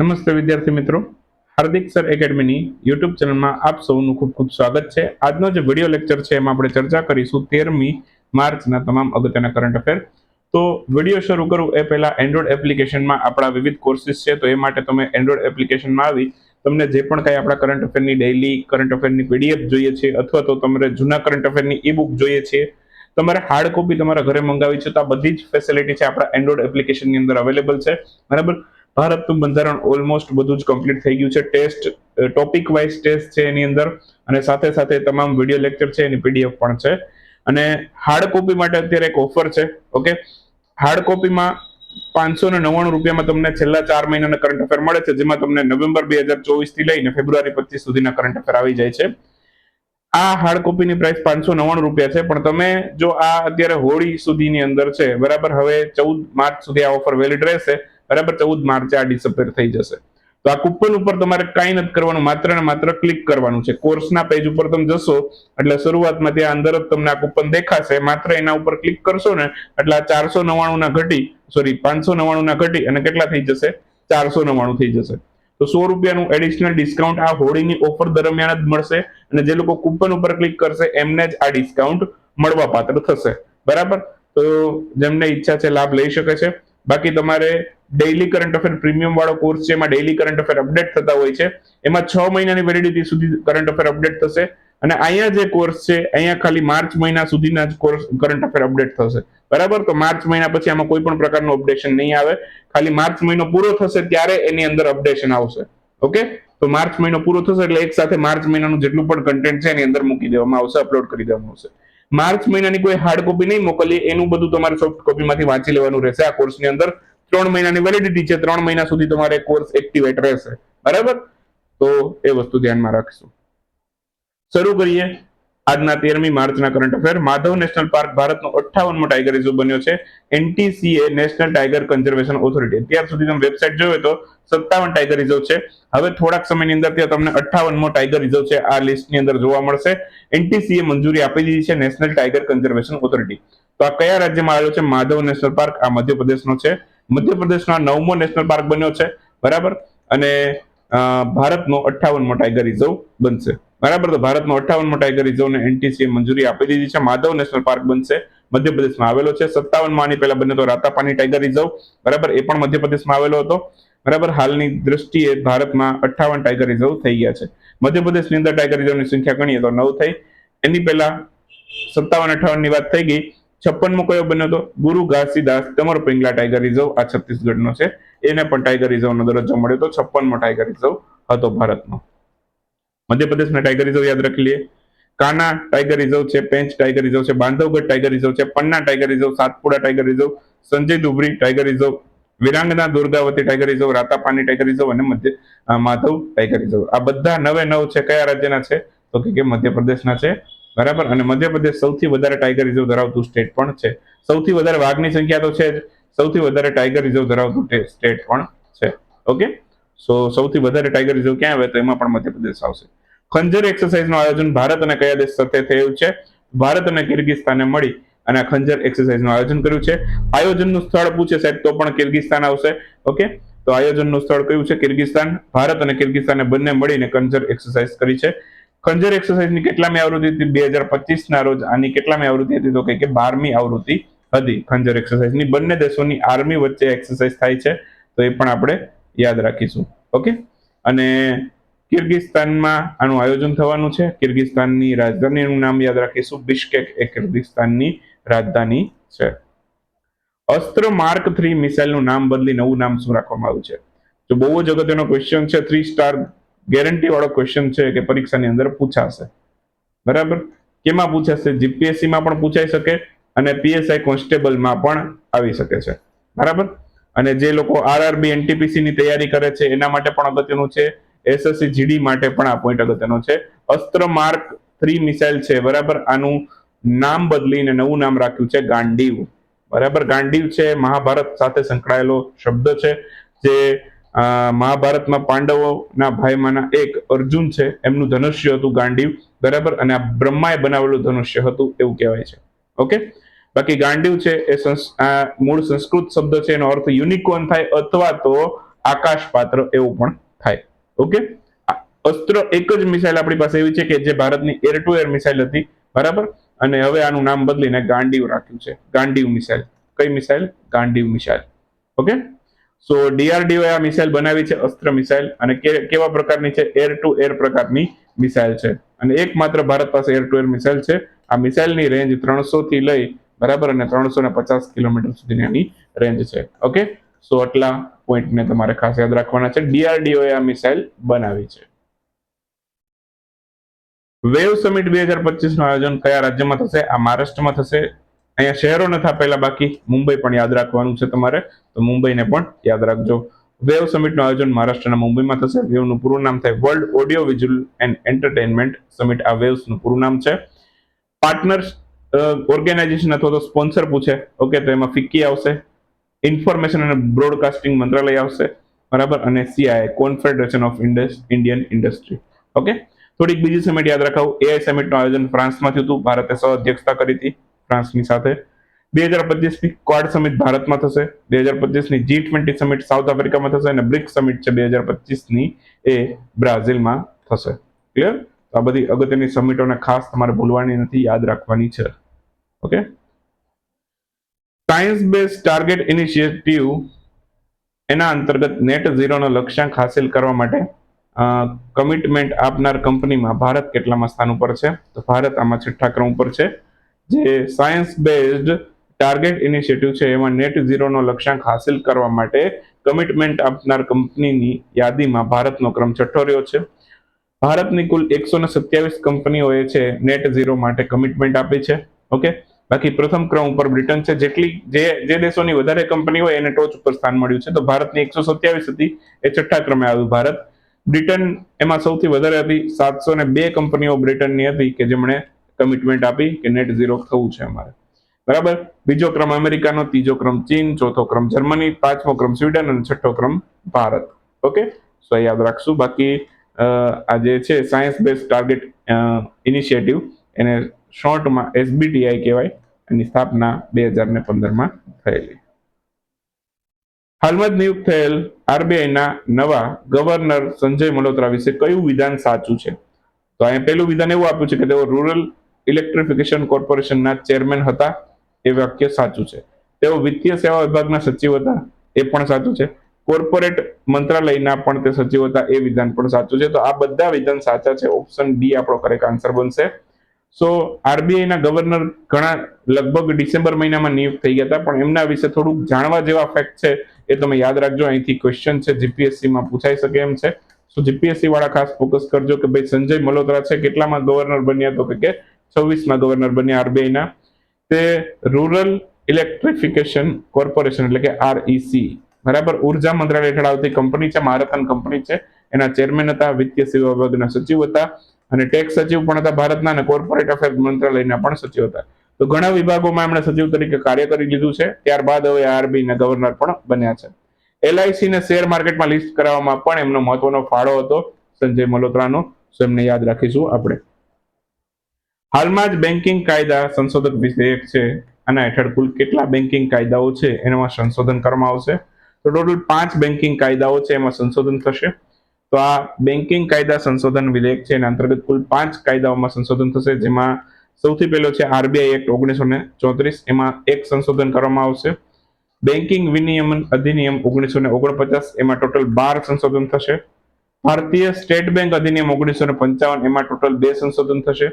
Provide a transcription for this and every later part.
નમસ્તે વિદ્યાર્થી મિત્રો. હાર્દિક સર એકેડમીની યુટ્યુબ ચેનલમાં આપ સૌનું ખૂબ ખૂબ સ્વાગત છે. આજનો જે વીડિયો લેક્ચર છે એમાં આપણે ચર્ચા કરીશું તેરમી માર્ચના તમામ અગત્યના કરંટ અફેર તો વીડિયો શરૂ કરું એ પહેલાં એન્ડ્રોઈડ એપ્લિકેશનમાં આપણા વિવિધ કોર્સિસ છે, તો એ માટે તમે એન્ડ્રોઈડ એપ્લિકેશનમાં આવી તમને જે પણ કાંઈ આપણા કરંટ અફેરની ડેઇલી કરંટ અફેરની પીડીએફ જોઈએ છે, અથવા તો તમારે જૂના કરંટ અફેરની ઈ બુક જોઈએ છે, તમારે હાર્ડ કોપી તમારા ઘરે મંગાવી છે, તો આ બધી જ ફેસિલિટી છે આપણા એન્ડ્રોઈડ એપ્લિકેશનની અંદર અવેલેબલ છે. બરાબર? ભારતનું બંધારણ ઓલમોસ્ટ બધું જ કમ્પ્લીટ થઈ ગયું છે. ટેસ્ટ ટોપિક વાઇઝ ટેસ્ટ છે એની અંદર અને સાથે સાથે તમામ વીડિયો લેક્ચર છે એની પીડીએફ પણ છે. અને હાર્ડ કોપી માટે અત્યારે એક ઓફર છે ઓકે હાર્ડ કોપીમાં પાંચસો ને નવ્વાણું રૂપિયામાં તમને છેલ્લા ચાર મહિનાના કરંટ અફેર મળે છે, જેમાં તમને નવેમ્બર બે હજાર ચોવીસથી લઈને ફેબ્રુઆરી પચીસ સુધીના કરંટ અફેર આવી જાય છે. આ હાર્ડ કોપીની પ્રાઇસ પાંચસો નવ્વાણું રૂપિયા છે. પણ તમે જો આ અત્યારે હોળી સુધીની અંદર છે, બરાબર? હવે ચૌદ માર્ચ સુધી આ ઓફર વેલિડ રહેશે. બરાબર? ચૌદ માર્ચે આ ડિસઅપેર થઈ જશે. તો આ કૂપન ઉપર તમારે કાંઈ નથી કરવાનું. માત્ર ને માત્ર ક્લિક કરવાનું છે. કોર્સના પેજ ઉપર તમે જશો, એટલે શરૂઆતમાં ત્યાં અંદર જ તમને આ કૂપન દેખાશે. માત્ર એના ઉપર ક્લિક કરશો ને, એટલે આ ચારસો નવ્વાણું ના ઘટી સોરી પાંચસો નવ્વાણું ના ઘટી, અને કેટલા થઈ જશે? ચારસો નવ્વાણું થઈ જશે. તો સો રૂપિયાનું એડિશનલ ડિસ્કાઉન્ટ આ હોળીની ઓફર દરમિયાન જ મળશે અને જે લોકો કૂપન ઉપર ક્લિક કરશે, એમને જ આ ડિસ્કાઉન્ટ મળવા પાત્ર થશે. બરાબર? તો જેમને ઈચ્છા છે લાભ લઈ શકે છે. બાકી તમારે ડેઇલી કરંટ અફેર પ્રીમિયમ વાળો કોર્સ છે, એમાં ડેઇલી કરંટ અફેર અપડેટ થતા હોય છે. એમાં છ મહિનાની વેલિડિટી સુધી કરંટ અફેર અપડેટ થશે. અને અહીંયા જે કોર્સ છે, અહીંયા ખાલી માર્ચ મહિના સુધીના જ કોર્સ કરંટ અફેર અપડેટ થશે. બરાબર? તો માર્ચ મહિના પછી આમાં કોઈ પણ પ્રકારનું અપડેશન નહીં આવે. ખાલી માર્ચ મહિનો પૂરો થશે ત્યારે એની અંદર અપડેશન આવશે. ઓકે? તો માર્ચ મહિનો પૂરો થશે એટલે એક સાથે માર્ચ મહિનાનું જેટલું પણ કન્ટેન્ટ છે એની અંદર મૂકી દેવામાં આવશે અપલોડ કરી દેવામાં આવશે. માર્ચ મહિનાની કોઈ હાર્ડ કોપી નહીં મોકલીએ, એનું બધું તમારે સોફ્ટ કોપીમાંથી વાંચી લેવાનું રહેશે આ કોર્સની અંદર. ત્રણ મહિનાની વેલિડિટી છે, ત્રણ મહિના સુધી તમારે કોર્સ એક્ટિવેટ રહેશે. બરાબર? તો એ વસ્તુ ધ્યાનમાં રાખશું. શરૂ કરીએ. આજના તેરમી માર્ચના current affair Madhav national park ભારતનો અઠ્ઠાવનમો ટાઈગર રિઝર્વ બન્યો છે. NTCA national tiger conservation authority અત્યાર સુધી તમે વેબસાઇટ જોયો તો સત્તાવન ટાઈગર રિઝર્વ છે. હવે થોડાક સમયની અંદર ત્યાં તમને અઠ્ઠાવનમો ટાઈગર રિઝર્વ છે. આ લિસ્ટની અંદર જોવા મળશે. એનટીસીએ મંજૂરી આપી દીધી છે નેશનલ ટાઈગર કન્ઝર્વેશન ઓથોરિટી તો આ કયા રાજ્યમાં આવ્યો છે? માધવ નેશનલ પાર્ક આ મધ્યપ્રદેશનો છે. મધ્યપ્રદેશનો આ નવમો નેશનલ પાર્ક બન્યો છે. બરાબર? અને ભારતનો અઠ્ઠાવનમો ટાઈગર રિઝર્વ બનશે. બરાબર તો ભારતનો અઠ્ઠાવનમો ટાઈગર રિઝર્વને એનટીસીએ મંજૂરી આપી દીધી છે. માધવ નેશનલ પાર્ક બનશે, મધ્યપ્રદેશમાં આવેલો છે. સત્તાવનમાં આની પહેલા બન્યો તો રાતાપાની ટાઈગર રિઝર્વ, બરાબર? એ પણ મધ્યપ્રદેશમાં આવેલો હતો. બરાબર? હાલની દ્રષ્ટિએ ભારતમાં અઠ્ઠાવન ટાઈગર રિઝર્વ થઈ ગયા છે. મધ્યપ્રદેશની અંદર ટાઈગર રિઝર્વની સંખ્યા ગણીએ તો નવ થઈ. એની પહેલા સત્તાવન અઠાવનની વાત થઈ ગઈ. છપ્પનમો કયો બન્યો હતો ગુરુ ઘાસીદાસ કમર પિંગલા ટાઈગર રિઝર્વ, આ છત્તીસગઢનો છે. એને પણ ટાઈગર રિઝર્વનો દરજ્જો મળ્યો તો છપ્પનમો ટાઈગર રિઝર્વ હતો ભારતનો. મધ્યપ્રદેશના ટાઈગર રિઝર્વ યાદ રાખી લઈએ. કાના ટાઈગર રિઝર્વ છે, પેંચ ટાઈગર રિઝર્વ છે, બાંધવગઢ ટાઈગર રિઝર્વ છે, Panna tiger reserve, Satpura tiger reserve, Sanjay Dubri tiger reserve, Veerangana Durgavati tiger reserve, Ratapani tiger reserve અને મધ્ય માધવ ટાઈગર રિઝર્વ. આ બધા નવે નવ છે, કયા રાજ્યના છે? તો કે કે મધ્યપ્રદેશના છે. બરાબર? અને મધ્યપ્રદેશ સૌથી વધારે ટાઈગર રિઝર્વ ધરાવતું સ્ટેટ પણ છે. સૌથી વધારે વાઘની સંખ્યા તો છે જ. સૌથી વધારે ટાઈગર રિઝર્વ ધરાવતું સ્ટેટ પણ છે. ઓકે? સો સૌથી વધારે ટાઈગર રિઝર્વ ક્યાં આવે તો એમાં પણ મધ્યપ્રદેશ આવશે. ખંજર એક્સરસાઇઝનું આયોજન ભારત અને કયા દેશ સાથે થયું છે? ભારત અને કિર્ગિસ્તાને મળી અને આ ખંજર એક્સરસાઇઝનું આયોજન કર્યું છે. આયોજનનું સ્થળ પૂછે સાહેબ તો પણ કિર્ગિસ્તાન આવશે. ઓકે? તો આયોજનનું સ્થળ કયું છે? કિર્ગિસ્તાન. ભારત અને કિર્ગિસ્તાને બંને મળીને ખંજર એક્સરસાઇઝ કરી છે. ખંજર એક્સરસાઇઝની કેટલામી આવૃત્તિ હતી? બે હજાર પચીસના રોજ. આની કેટલામી આવૃત્તિ હતી? તો કે બારમી આવૃત્તિ હતી ખંજર એક્સરસાઇઝની બંને દેશોની આર્મી વચ્ચે એક્સરસાઇઝ થાય છે. તો એ પણ આપણે યાદ રાખીશું. ઓકે? અને કિર્ગિસ્તાનમાં આનું આયોજન થવાનું છે. કિર્ગિસ્તાનની રાજધાનીનું નામ યાદ રાખીશું. બિશ્કેક એ કિર્ગિસ્તાનની રાજધાની છે. અસ્ત્ર માર્ક થ્રી મિસાઇલનું નામ બદલી નવું નામ શું રાખવામાં આવ્યું છે? તો બહુ જ અગત્યનો ક્વેશ્ચન છે થ્રી સ્ટાર ગેરંટી વાળો ક્વેશ્ચન છે કે પરીક્ષાની અંદર પૂછાશે. બરાબર? કેમાં પૂછાશે? જીપીએસસી માં પણ પૂછાઈ શકે અને પીએસઆઈ કોન્સ્ટેબલમાં પણ આવી શકે છે. બરાબર? અને જે લોકો આરઆરબી એનટીપીસી ની તૈયારી કરે છે, એના માટે પણ અગત્યનું છે. એસએસસી જીડી માટે પણ આ પોઈન્ટ અગત્યનો છે. અસ્ત્ર માર્ક થ્રી મિસાઇલ છે, બરાબર? આનું નામ બદલીને નવું નામ રાખ્યું છે ગાંડીવ. બરાબર? ગાંડીવ છે, મહાભારત સાથે સંકળાયેલો શબ્દ છે, જે મહાભારતમાં પાંડવોના ભાઈમાંના એક અર્જુન છે, એમનું ધનુષ્ય હતું ગાંડીવ. બરાબર? અને આ બ્રહ્માએ બનાવેલું ધનુષ્ય હતું, એવું કહેવાય છે. ઓકે? બાકી ગાંડીવ છે એ મૂળ સંસ્કૃત શબ્દ છે, એનો અર્થ યુનિકોર્ન થાય અથવા તો આકાશ પાત્ર એવું પણ થાય. ઓકે અસ્ત્ર એક જ મિસાઇલ આપણી પાસે એવી છે કે જે ભારતની એર ટુ એર મિસાઇલ હતી. બરાબર? અને હવે આનું નામ બદલીને ગાંડીવ રાખ્યું છે. ગાંડીવ મિસાઇલ. કઈ missile? Gandiv missile. Okay so DRDO આ મિસાઇલ બનાવી છે, અસ્ત્ર મિસાઇલ. અને કેવા પ્રકારની છે? એર ટુ એર પ્રકારની મિસાઇલ છે. અને એકમાત્ર ભારત પાસે એર ટુ એર મિસાઇલ છે. આ મિસાઇલની રેન્જ ત્રણસો થી લઈ બરાબર? અને ત્રણસો ને પચાસ કિલોમીટર સુધીની આની રેન્જ છે. ઓકે સો આટલા પોઈન્ટને તમારે ખાસ યાદ રાખવાના છે. ડીઆરડીઓ એ આ મિસાઇલ બનાવી છે. વેવ સમિટ બે હજાર પચીસનું આયોજન કયા રાજ્યમાં થશે? આ મહારાષ્ટ્રમાં થશે. અહીંયા શહેરો નથી આપેલા બાકી. મુંબઈ પણ યાદ રાખવાનું છે તમારે. તો મુંબઈને પણ યાદ રાખજો. વેવ સમિટનું આયોજન મહારાષ્ટ્રના મુંબઈમાં થશે. વેવનું પૂરું નામ થાય world audio visual and entertainment summit આ વેવ્સનું પૂરું નામ છે. પાર્ટનર્સ ઓર્ગેનાઇઝેશન અથવા તો સ્પોન્સર પૂછે. ઓકે તો એમાં ફિક્કી આવશે. ઇન્ફોર્મેશન અને બ્રોડકાસ્ટિંગ મંત્રાલય આવશે. બરાબર? અને CI confederation of Indian industry okay થોડીક બીજી સમિટ યાદ રાખાવું. એઆઈ સમિટનું આયોજન ફ્રાન્સમાં થયું હતું. ભારતે સહ અધ્યક્ષતા કરી હતી ફ્રાન્સની સાથે. બે હજાર પચીસની ક્વાડ સમિટ ભારતમાં થશે. બે હજાર પચીસની જી ટ્વેન્ટી સમિટ સાઉથ આફ્રિકામાં થશે. અને બ્રિક્સ સમિટ છે બે હજાર પચીસની એ બ્રાઝિલમાં થશે. ક્લિયર આ બધી અગત્યની સમિટોને ખાસ તમારે ભૂલવાની નથી, યાદ રાખવાની છે. Okay science base target initiative એના અંતર્ગત નેટ ઝીરોનો લક્ષ્યાંક હાસિલ કરવા માટે કમિટમેન્ટ આપનાર કંપનીમાં ભારત કેટલામાં સ્થાન ઉપર છે? તો ભારત આમાં છઠ્ઠા ક્રમ ઉપર છે. જે સાયન્સ બેઝડ ટાર્ગેટ ઇનિશિયેટિવ છે, એમાં નેટ ઝીરોનો લક્ષ્યાંક હાસિલ કરવા માટે કમિટમેન્ટ આપનાર કંપનીની યાદીમાં ભારતનો ક્રમ છઠ્ઠો રહ્યો છે. ભારતની કુલ એકસો ને સત્યાવીસ કંપનીઓએ છે નેટ ઝીરો માટે કમિટમેન્ટ આપી છે. ઓકે બાકી પ્રથમ ક્રમ ઉપર બ્રિટન છે. જેટલી જે જે દેશોની વધારે કંપની હોય એને ટોચ ઉપર સ્થાન મળ્યું છે. તો ભારતની એકસો સત્યાવીસ હતી. એ છઠ્ઠા ક્રમે આવ્યું ભારત. બ્રિટન એમાં સૌથી વધારે હતી. સાતસો ને બે કંપનીઓ બ્રિટનની હતી કે જેમણે કમિટમેન્ટ આપી કે નેટ ઝીરો થવું છે અમારે. બરાબર? બીજો ક્રમ અમેરિકાનો, ત્રીજો ક્રમ ચીન, ચોથો ક્રમ જર્મની, પાંચમો ક્રમ સ્વીડન અને છઠ્ઠો ક્રમ ભારત. ઓકે સો યાદ રાખશું. બાકી આ જે છે સાયન્સ બેઝ ટાર્ગેટ ઇનિશિયેટિવ એને શોર્ટમાં એસબીટીઆઈ કહેવાય, એની સ્થાપના બે હજાર ને પંદરમાં થયેલી. હાલમાં જ નિયુક્ત થયેલ આરબીઆઈના નવા ગવર્નર સંજય મલ્હોત્રા વિશે કયું વિધાન સાચું છે? તો અહીંયા પહેલું વિધાન એવું આપ્યું છે કે તેઓ રૂરલ ઇલેક્ટ્રિફિકેશન કોર્પોરેશનના ચેરમેન હતા. એ વાક્ય સાચું છે. તેઓ વિત્તીય સેવા વિભાગના સચિવ હતા. એ પણ સાચું છે. કોર્પોરેટ મંત્રાલયના પણ તે સચિવ હતા, એ વિધાન પણ સાચું છે. તો આ બધા વિધાન સાચા છે ઓપ્શન ડી આપણો કરેક્ટ આન્સર બનશે. સો આરબીઆઈના ગવર્નર ઘણા લગભગ ડિસેમ્બર મહિનામાં નિયુક્ત થઈ ગયા હતા, પણ એમના વિશે થોડુંક જાણવા જેવા ફેક્ટ છે, એ તમે યાદ રાખજો. અહીંથી ક્વેશ્ચન છે જીપીએસસીમાં પૂછાઈ શકે એમ છે. સો જીપીએસસી વાળા ખાસ ફોકસ કરજો કે ભાઈ સંજય મલોત્રા છે, કેટલામાં ગવર્નર બન્યા તો કે છવ્વીસમાં ગવર્નર બન્યા આરબીઆઈના તે રૂરલ ઇલેક્ટ્રિફિકેશન કોર્પોરેશન એટલે કે આરઈસી બરાબર? ઊર્જા મંત્રાલય હેઠળ આવતી કંપની છે, મારથન કંપની છે. એના ચેરમેન હતા, વિત્તીય સેવા વિભાગના સચિવ હતા અને ટેક્સ સચિવ પણ હતા ભારતના અને કોર્પોરેટ અફેર મંત્રાલયના પણ સચિવ હતા. તો ઘણા વિભાગોમાં એમણે સચિવ તરીકે કાર્ય કરી લીધું છે. ત્યારબાદ હવે આરબીના ગવર્નર પણ બન્યા છે. એલઆઈસી ને શેર માર્કેટમાં લિસ્ટ કરાવવામાં પણ એમનો મહત્વનો ફાળો હતો. સંજય મલ્હોત્રાનો, સો એમને યાદ રાખીશું આપણે. હાલમાં જ બેન્કિંગ કાયદા સંશોધક વિધેયક છે. આના હેઠળ કુલ કેટલા બેન્કિંગ કાયદાઓ છે એનામાં સંશોધન કરવામાં આવશે? તો ટોટલ પાંચ બેન્કિંગ કાયદાઓ છે એમાં સંશોધન થશે. તો આ બેન્કિંગ કાયદા સંશોધન વિધેયક છે, એના અંતર્ગત કુલ પાંચ કાયદાઓમાં સંશોધન થશે, જેમાં સૌથી પહેલો છે આરબીઆઈ એક્ટ ઓગણીસો ને ચોત્રીસ, એમાં એક સંશોધન કરવામાં આવશે. બેન્કિંગ વિનિયમન અધિનિયમ ઓગણીસો ને ઓગણપચાસ, એમાં ટોટલ બાર સંશોધન થશે. ભારતીય સ્ટેટ બેંક અધિનિયમ ઓગણીસો ને પંચાવન, એમાં ટોટલ બે સંશોધન થશે.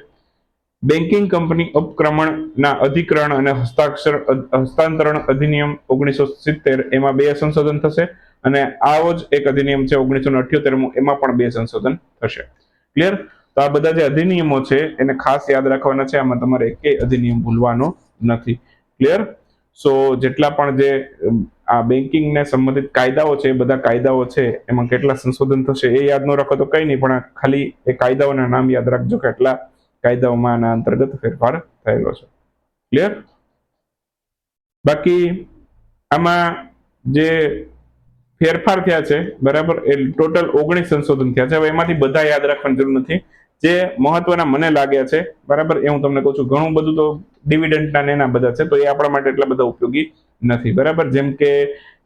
બેન્કિંગ કંપની ઉપક્રમણના અધિકરણ અને હસ્તાક્ષર હસ્તાંતરણ અધિનિયમ ઓગણીસો સિત્તેર એમાં બે સંશોધન થશે અને આવો જ એક અધિનિયમ છે ઓગણીસો અઠ્યોતેરમું એમાં પણ બે સંશોધન થશે. ક્લિયર તો આ બધા જે અધિનિયમો છે એને ખાસ યાદ રાખવાના છે. આમાં તમારે એક અધિનિયમ ભૂલવાનો નથી. ક્લિયર સો જેટલા પણ જે આ બેન્કિંગ ને સંબંધિત કાયદાઓ છે, એ બધા કાયદાઓ છે, એમાં કેટલા સંશોધન થશે એ યાદ ન રાખો તો કઈ નહીં, પણ ખાલી એ કાયદાઓના નામ યાદ રાખજો કે એટલા કાયદાઓમાં આના અંતર્ગત ફેરફાર થયેલો છે. ક્લિયર બાકી આમાં જે ફેરફાર થયા છે, બરાબર? એ ટોટલ ઓગણીસ સંશોધન થયા છે. હવે એમાંથી બધા યાદ રાખવાની જરૂર નથી. જે મહત્વના મને લાગ્યા છે, બરાબર? એ હું તમને કહું છું, ઘણું બધું તો ડિવિડન્ડના એના બધા છે, તો એ આપણા માટે એટલા બધા ઉપયોગી નથી, બરાબર? જેમ કે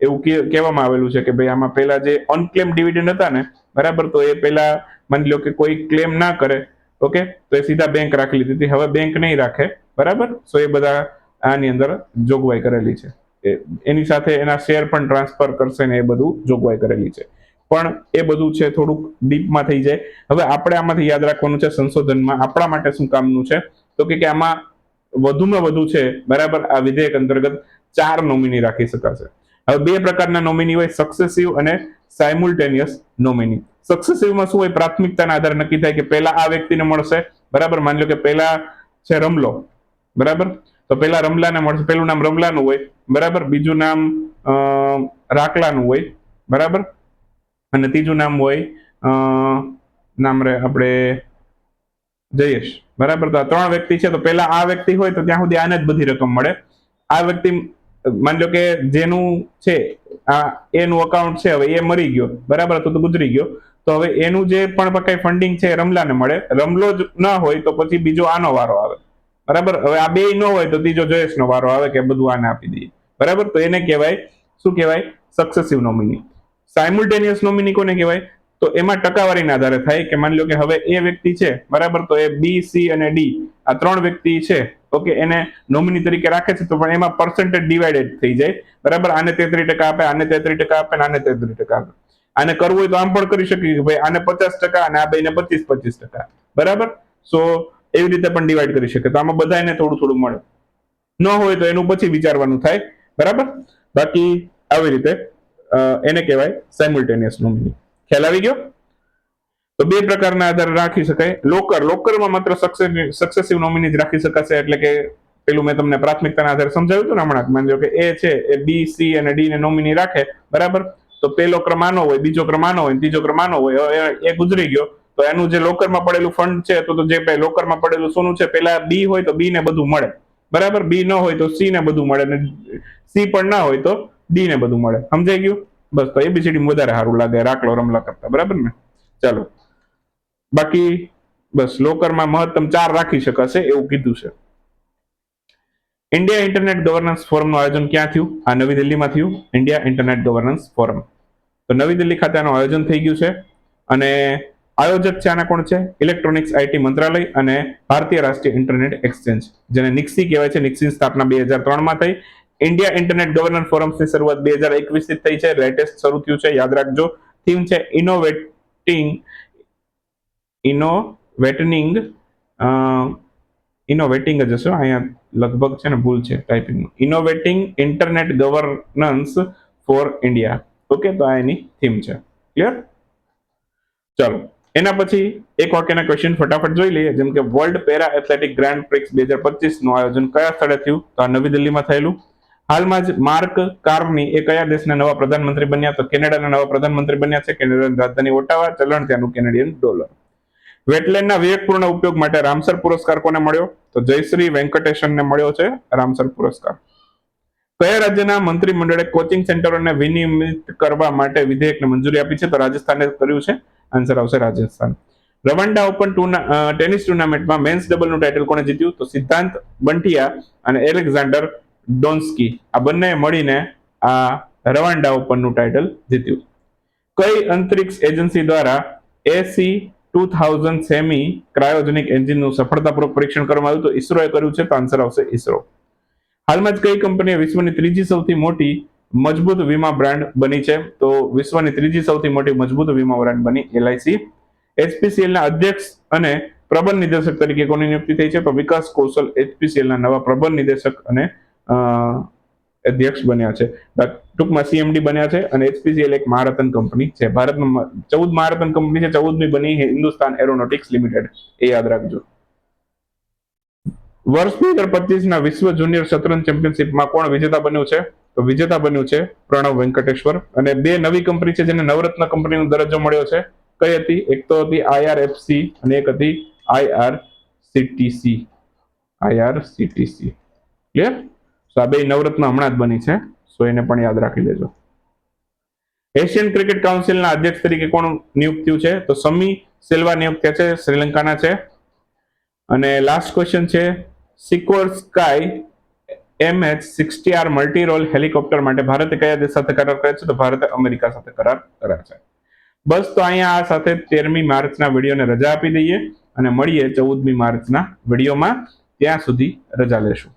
એવું કહેવામાં આવેલું છે કે ભાઈ આમાં પહેલા જે અનક્લેમ ડિવિડન્ડ હતા ને, બરાબર? તો એ પહેલા માની લો કે કોઈ ક્લેમ ના કરે ઓકે? તો એ સીધા બેંક રાખી લીધી હતી. હવે બેંક નહીં રાખે. બરાબર? સો એ બધા આની અંદર જોગવાઈ કરેલી છે. એની સાથે એના શેર પણ ટ્રાન્સફર કરશે ને એ બધું જોગવાઈ કરેલી છે. પણ એ બધું છે થોડુંક ડીપમાં થઈ જાય. હવે આપણે આમાંથી યાદ રાખવાનું છે સંશોધનમાં આપણા માટે શું કામનું છે? તો કે આમાં વધુમાં વધુ છે, બરાબર? આ વિધેયક અંતર્ગત ચાર નોમિની રાખી શકાશે. હવે બે પ્રકારના નોમિની હોય સક્સેસિવ અને સાયમુલટેનિયસ નોમિની સક્સેસિવમાં શું હોય? પ્રાથમિકતાના આધારે નક્કી થાય કે પહેલા આ વ્યક્તિને મળશે. બરાબર? માની લો કે પહેલા છે રમલો. બરાબર? તો પહેલા રમલાને મળશે. પહેલું નામ રમલાનું હોય. બરાબર? બીજું નામ રાકલાનું હોય. બરાબર? અને ત્રીજું નામ હોય નામ રે આપણે જયેશ. બરાબર? તો આ ત્રણ વ્યક્તિ છે. તો પહેલા આ વ્યક્તિ હોય તો ત્યાં સુધી આને જ બધી રકમ મળે. આ વ્યક્તિ, માની લો કે જેનું છે, આ એનું અકાઉન્ટ છે, હવે એ મરી ગયો. બરાબર? તો ગુજરી ગયો. તો હવે એનું જે પણ કઈ ફંડિંગ છે રમલાને મળે. રમલો જ ન હોય તો પછી બીજો આનો વારો આવે. બરાબર? હવે આ બે ન હોય તો ત્રીજો જયેશનો વારો આવે કે બધું આને આપી દઈએ. બરાબર? તો એને કહેવાય, શું કહેવાય? સક્સેસિવ નોમિની સાયમુલટેનિયસ નોમિની કોને કહેવાય? તો એમાં ટકાવારીના આધારે થાય કે માની લો કે હવે એ વ્યક્તિ છે, બરાબર? તો એ બી સી અને ડી આ ત્રણ વ્યક્તિ છે, ઓકે, એને નોમિની તરીકે રાખે છે, તો પણ એમાં પર્સન્ટેજ ડિવાઇડેડ થઈ જાય. બરાબર? આને તેત્રીસ ટકા આપે, આને તેત્રીસ ટકા આપે આને તેત્રીસ ટકા આપે. આને કરવું હોય તો આમ પણ કરી શકીએ કે ભાઈ આને પચાસ ટકા અને આ બેને પચીસ પચીસ ટકા. બરાબર? સો એવી રીતે પણ ડિવાઈડ કરી શકે. તો આમાં બધાને થોડું થોડું મળે. ન હોય તો એનું પછી વિચારવાનું થાય. બરાબર? બાકી આવી રીતે એને કહેવાય સાયમલ્ટેનિયસ નોમિની ખ્યાલ આવી ગયો? તો બે પ્રકારના આધાર રાખી શકાય. લોકર. લોકરમાં માત્ર સક્સેસિવ નોમિની જ રાખી શકાશે એટલે કે પેલું મેં તમને પ્રાથમિકતાના આધારે સમજાવ્યું હતું ને હમણાં માની લો કે એ છે, એ બી સી અને ડી ને નોમિની રાખે. બરાબર? તો પેલો ક્રમ હોય, બીજો ક્રમ હોય, ત્રીજો ક્રમ હોય એ ગુજરી ગયો. તો એનું જે લોકરમાં પડેલું ફંડ છે, તો જે લોકરમાં પડેલું સોનું છે, પેલા બી હોય તો બી ને બધું મળે. બરાબર? બી ન હોય તો સી ને બધું મળે ને સી પણ ના હોય તો ડી ને બધું મળે. સમજાઈ ગયું? બસ, તો એબીસીડી વધારે સારું લાગે, રાખલો, રમલા કરતા. બરાબર ને? ચાલો. બાકી, બસ લોકરમાં મહત્તમ ચાર રાખી શકાશે એવું કીધું છે. ઇન્ડિયા ઇન્ટરનેટ ગવર્નન્સ ફોરમનું આયોજન ક્યાં થયું? આ નવી દિલ્હીમાં થયું. ઇન્ડિયા ઇન્ટરનેટ ગવર્નન્સ ફોરમ તો નવી દિલ્હી ખાતે આનું આયોજન થઈ ગયું છે અને આયોજક છે આના કોણ છે? ઇલેક્ટ્રોનિક્સ આઈટી મંત્રાલય અને ભારતીય રાષ્ટ્રીય ઇન્ટરનેટ એક્સચેન્જ જેને નિક્સી કહેવાય છે. નિક્સી સ્થાપના બે હજાર ત્રણમાં થઈ. ઇન્ડિયા ઇન્ટરનેટ ગવર્નન્સ ફોરમ્સની શરૂઆત બે હજાર એકવીસથી થઈ છે. લેટેસ્ટ શરૂ થયું છે. યાદ રાખજો. થીમ છે ઇનોવેટિંગ ઇનોવેટનિંગ ઇનોવેટિંગ જ હશે અહીંયા લગભગ છે ને ભૂલ છે ટાઈપિંગનું innovating internet governance for India okay તો આ એની થીમ છે. ક્લિયર ચાલો, એના પછી એક વાક્યના ક્વેશ્ચન ફટાફટ જોઈ લઈએ. જેમ કે world para athletic grand prix બે હજાર પચીસનું આયોજન કયા સ્થળે થયું? તો આ નવી દિલ્હીમાં થયેલું. હાલમાં જ માર્ક કાર્ની એ કયા દેશના નવા પ્રધાનમંત્રી બન્યા? તો કેનેડાના નવા પ્રધાનમંત્રી બન્યા છે. કેનેડાની રાજધાની ઓટાવા, ચલણ ત્યાંનું કેનેડિયન ડોલર વેટલેન્ડના વિવેકપૂર્ણ ઉપયોગ માટે રામસર પુરસ્કાર કોને મળ્યો? તો જયશ્રી વેંકટેશનને મળ્યો છે રામસર પુરસ્કાર. કયા રાજ્યના મંત્રીમંડળે કોચિંગ સેન્ટરોને વિનિયમિત કરવા માટે વિધેયકને મંજૂરી આપી છે? તો રાજસ્થાને કર્યું છે. આન્સર આવશે રાજસ્થાન. રવાન્ડા ઓપન ટેનિસ ટુર્નામેન્ટમાં મેન્સ ડબલનું ટાઇટલ કોણે જીત્યું? તો સિદ્ધાંત બંટિયા અને એલેક્ઝાન્ડર ડોન્સ્કી. આ બંને મળીને આ રવાન્ડા ઓપનનું ટાઇટલ જીત્યું. કઈ અંતરિક્ષ એજન્સી દ્વારા SE two thousand semi cryogenic એન્જિનનું સફળતાપૂર્વક પરીક્ષણ કરવામાં આવ્યું તો ઇસરોએ કર્યું છે તો આન્સર આવશે ઇસરો હાલમાં જ કઈ કંપનીએ વિશ્વની ત્રીજી સૌથી મોટી મજબૂત વીમા બ્રાન્ડ બની છે? તો વિશ્વની ત્રીજી સૌથી મોટી મજબૂત વીમા બ્રાન્ડ બની એલઆઈસી. એચપીસીએલના અધ્યક્ષ અને પ્રબંધ નિદેશક તરીકે કોની નિયુક્તિ થઈ છે? તો વિકાસ કૌશલ એચપીસીએલ ના નવા પ્રબંધ નિદેશક અને અધ્યક્ષ બન્યા છે. ટૂંકમાં સીએમડી બન્યા છે અને એચપીસીએલ એક મહારતન કંપની છે. ભારતમાં ચૌદ મહારતન કંપની છે. ચૌદમી બની હિન્દુસ્તાન એરોનોટિક્સ લિમિટેડ એ યાદ રાખજો. વર્ષ બે હજાર પચીસ ના વિશ્વ જુનિયર શતરંજ ચેમ્પિયનશિપમાં કોણ વિજેતા બન્યું છે? તો વિજેતા બન્યું છે પ્રણવ વેંકટેશ્વર. અને બે નવી કંપની છે જેને નવરત્ન કંપનીનો દરજ્જો મળ્યો છે. કઈ હતી? એક તો હતી આઈઆરએફસી અને એક હતી આઈઆરસીટીસી આઈઆરસીટીસી ક્લિયર સો આ બે નવરત્ન હમણાં જ બની છે, સો એને પણ યાદ રાખી લેજો. એશિયન ક્રિકેટ કાઉન્સિલના અધ્યક્ષ તરીકે કોણ નિયુક્ત થયું છે? તો સમી સિલ્વા નિયુક્ત થયા છે, શ્રીલંકાના છે. અને લાસ્ટ ક્વેશ્ચન છે Sikorsky MH sixty R multi role helicopter માટે ભારતે કયા દેશ સાથે કરાર કર્યો છે? તો ભારતે અમેરિકા સાથે કરાર કર્યા છે. બસ તો અહીંયા આ સાથે તેરમી માર્ચના વિડીયોને રજા આપી દઈએ અને મળીએ ચૌદમી માર્ચના વિડીયોમાં. ત્યાં સુધી રજા લેશું.